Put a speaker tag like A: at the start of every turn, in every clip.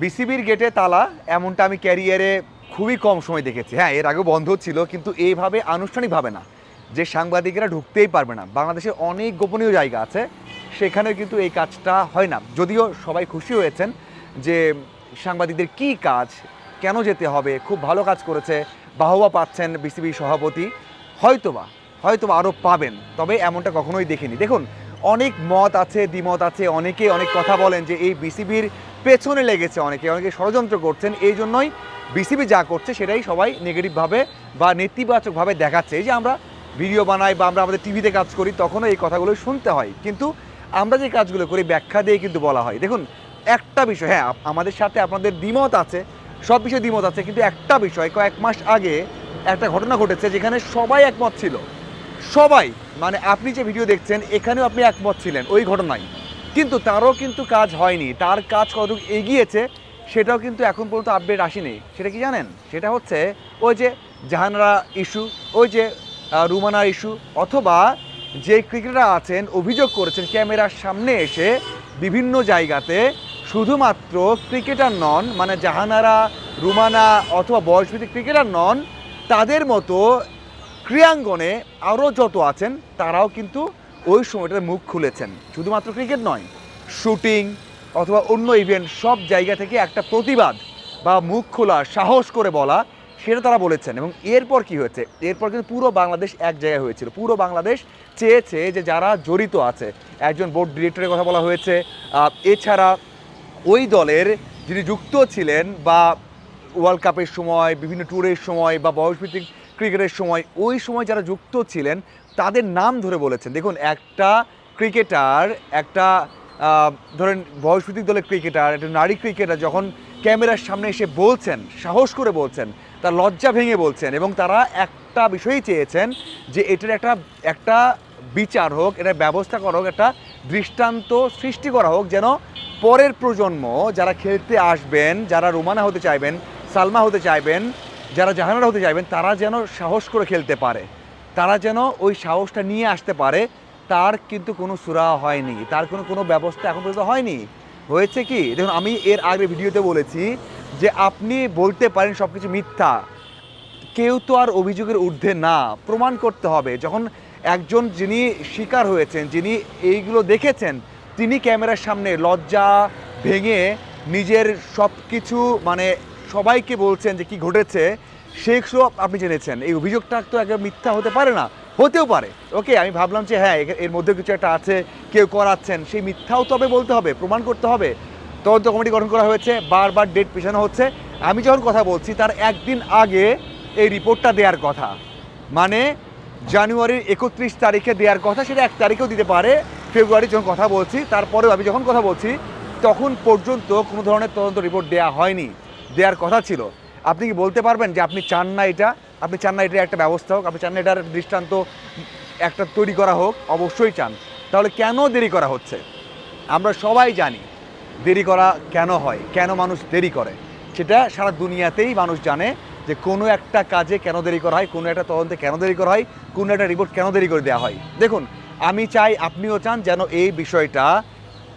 A: বিসিবির গেটে তালা, এমনটা আমি ক্যারিয়ারে খুবই কম সময় দেখেছি। হ্যাঁ এর আগে বন্ধ ছিল, কিন্তু এইভাবে আনুষ্ঠানিকভাবে না। যে সাংবাদিকেরা ঢুকতেই পারবে না। বাংলাদেশে অনেক গোপনীয় জায়গা আছে সেখানে কিন্তু এই কাজটা হয় না। যদিও সবাই খুশি হয়েছেন যে সাংবাদিকদের কি কাজ, কেন যেতে হবে, খুব ভালো কাজ করেছে, বাহবা পাচ্ছেন বিসিবি সভাপতি। হয়তোবা হয়তোবা আরও পাবেন, তবে এমনটা কখনোই দেখিনি। দেখুন, অনেক মত আছে, দ্বিমত আছে, অনেকে অনেক কথা বলেন যে এই বিসিবির পেছনে লেগেছে অনেকে অনেকে ষড়যন্ত্র করছেন, এই জন্যই বিসিবি যা করছে সেটাই সবাই নেগেটিভভাবে বা নেতিবাচকভাবে দেখাচ্ছে। এই যে আমরা ভিডিও বানাই বা আমরা আমাদের টিভিতে কাজ করি, তখনও এই কথাগুলো শুনতে হয়। কিন্তু আমরা যে কাজগুলো করি, ব্যাখ্যা দিয়ে কিন্তু বলা হয়। দেখুন, একটা বিষয় হ্যাঁ আমাদের সাথে আপনাদের দ্বিমত আছে, সব বিষয়ে দ্বিমত আছে, কিন্তু একটা বিষয়, কয়েক মাস আগে একটা ঘটনা ঘটেছে যেখানে সবাই একমত ছিল। সবাই মানে আপনি যে ভিডিও দেখছেন, এখানেও আপনি একমত ছিলেন, ওই ঘটনায়। কিন্তু তারও কিন্তু কাজ হয়নি। তার কাজ কতটুকু এগিয়েছে, সেটাও কিন্তু এখন পর্যন্ত আপডেট আসেনি সেটা কি জানেন? সেটা হচ্ছে ওই যে জাহানারা ইস্যু ওই যে রুমানা ইস্যু অথবা যে ক্রিকেটার আছেন, অভিযোগ করেছেন ক্যামেরার সামনে এসে বিভিন্ন জায়গাতে শুধুমাত্র ক্রিকেটার নন মানে জাহানারা, রুমানা অথবা বয়সভিত্তিক ক্রিকেটার নন, তাদের মতো ক্রীড়াঙ্গনে আরও যত আছেন, তারাও কিন্তু ওই সময়টাতে মুখ খুলেছেন। শুধুমাত্র ক্রিকেট নয়, শুটিং অথবা অন্য ইভেন্ট সব জায়গা থেকে একটা প্রতিবাদ বা মুখ খোলা, সাহস করে বলা, সেটা তারা বলেছেন এবং এরপর কি হয়েছে? এরপর কিন্তু পুরো বাংলাদেশ এক জায়গায় হয়েছিল। পুরো বাংলাদেশ চেয়েছে যে যারা জড়িত আছে, একজন বোর্ড ডিরেক্টরের কথা বলা হয়েছে এছাড়া ওই দলের যিনি যুক্ত ছিলেন বা ওয়ার্ল্ড কাপের সময়, বিভিন্ন ট্যুরের সময় বা বয়সভিত্তিক ক্রিকেটের সময়, ওই সময় যারা যুক্ত ছিলেন, তাদের নাম ধরে বলেছেন। দেখুন, একটা ক্রিকেটার, একটা ধরেন বয়সভিত্তিক দলের ক্রিকেটার, একটা নারী ক্রিকেটার যখন ক্যামেরার সামনে এসে বলছেন, সাহস করে বলছেন, তার লজ্জা ভেঙে বলছেন এবং তারা একটা বিষয়ই চেয়েছেন যে এটার একটা একটা বিচার হোক এটা ব্যবস্থা করা হোক, একটা দৃষ্টান্ত সৃষ্টি করা হোক যেন পরের প্রজন্ম যারা খেলতে আসবেন, যারা রোমানা হতে চাইবেন, সালমা হতে চাইবেন যারা জাহানারা হতে চাইবেন, তারা যেন সাহস করে খেলতে পারে। তারা যেন ওই সাহসটা নিয়ে আসতে পারে, তার কিন্তু কোনো সুরা হয়নি। তার কোনো কোনো ব্যবস্থা এখন পর্যন্ত হয়নি। হয়েছে কি? দেখুন, আমি এর আগে ভিডিওতে বলেছি যে আপনি বলতে পারেন সব কিছু মিথ্যা। কেউ তো আর অভিযোগের ঊর্ধ্বে না। প্রমাণ করতে হবে। যখন একজন যিনি শিকার হয়েছেন, যিনি এইগুলো দেখেছেন, তিনি ক্যামেরার সামনে লজ্জা ভেঙে নিজের সব কিছু মানে সবাইকে বলছেন যে কি ঘটেছে সেগুলো আপনি জেনেছেন। এই অভিযোগটা তো একদম মিথ্যা হতে পারে না, হতেও পারে। ওকে আমি ভাবলাম যে হ্যাঁ এর মধ্যে কিছু একটা আছে, কেউ করাচ্ছেন, সেই মিথ্যাও তবে বলতে হবে, প্রমাণ করতে হবে। তদন্ত কমিটি গঠন করা হয়েছে, বারবার ডেট পেছানো হচ্ছে। আমি যখন কথা বলছি, তার একদিন আগে এই রিপোর্টটা দেওয়ার কথা। মানে জানুয়ারির একত্রিশ তারিখে দেওয়ার কথা, সেটা এক তারিখেও দিতে পারে। ফেব্রুয়ারি যখন কথা বলছি, তারপরেও আমি যখন কথা বলছি, তখন পর্যন্ত কোনো ধরনের তদন্ত রিপোর্ট দেওয়া হয়নি। দেওয়ার কথা ছিল। আপনি কি বলতে পারবেন যে আপনি চান না এটা? আপনি চান না এটা একটা ব্যবস্থা হোক, আপনি চান না এটার দৃষ্টান্ত একটা তৈরি করা হোক, অবশ্যই চান। তাহলে কেন দেরি করা হচ্ছে? আমরা সবাই জানি দেরি করা কেন হয়, কেন মানুষ দেরি করে। সেটা সারা দুনিয়াতেই মানুষ জানে যে কোনো একটা কাজে কেন দেরি করা হয়, কোনো একটা তদন্তে কেন দেরি করা হয়, কোনো একটা রিপোর্ট কেন দেরি করে দেওয়া হয়। দেখুন, আমি চাই আপনিও চান যেন এই বিষয়টা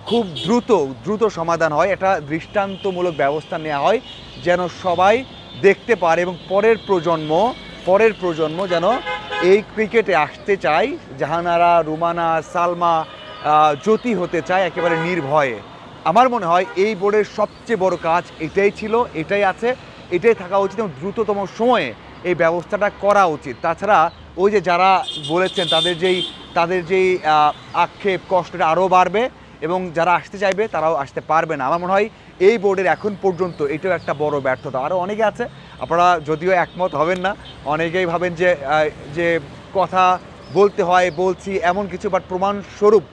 A: খুব দ্রুত দ্রুত সমাধান হয়। একটা দৃষ্টান্তমূলক ব্যবস্থা নেওয়া হয় যেন সবাই দেখতে পারে এবং পরের প্রজন্ম পরের প্রজন্ম যেন এই ক্রিকেটে আসতে চায়। জাহানারা, রুমানা, সালমা জ্যোতি হতে চায় একেবারে নির্ভয়ে। আমার মনে হয় এই বোর্ডের সবচেয়ে বড় কাজ এটাই ছিল, এটাই আছে, এটাই থাকা উচিত এবং দ্রুততম সময়ে এই ব্যবস্থাটা করা উচিত। তাছাড়া ওই যে যারা বলেছেন তাদের যেই তাদের যেই আক্ষেপ, কষ্টটা আরও বাড়বে এবং যারা আসতে চাইবে তারাও আসতে পারবে না। আমার মনে হয় এই বোর্ডের এখন পর্যন্ত এটাও একটা বড় ব্যর্থতা। আরও অনেকে আছে, আপনারা যদিও একমত হবেন না, অনেকেই ভাবেন যে যে কথা বলতে হয়, বলছি এমন কিছু বাট প্রমাণস্বরূপ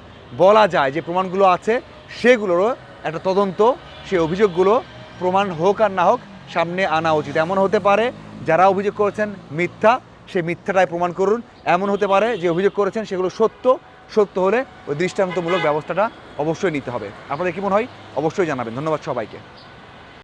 A: বলা যায়, যে প্রমাণগুলো আছে, সেগুলোরও একটা তদন্ত, সেই অভিযোগগুলো প্রমাণ হোক আর না হোক সামনে আনা উচিত। এমন হতে পারে যারা অভিযোগ করেছেন মিথ্যা, সেই মিথ্যাটাই প্রমাণ করুন। এমন হতে পারে যে অভিযোগ করেছেন সেগুলো সত্য সত্য হলে ওই দৃষ্টান্তমূলক ব্যবস্থাটা অবশ্যই নিতে হবে। আপনাদের কি মনে হয়? অবশ্যই জানাবেন। ধন্যবাদ সবাইকে।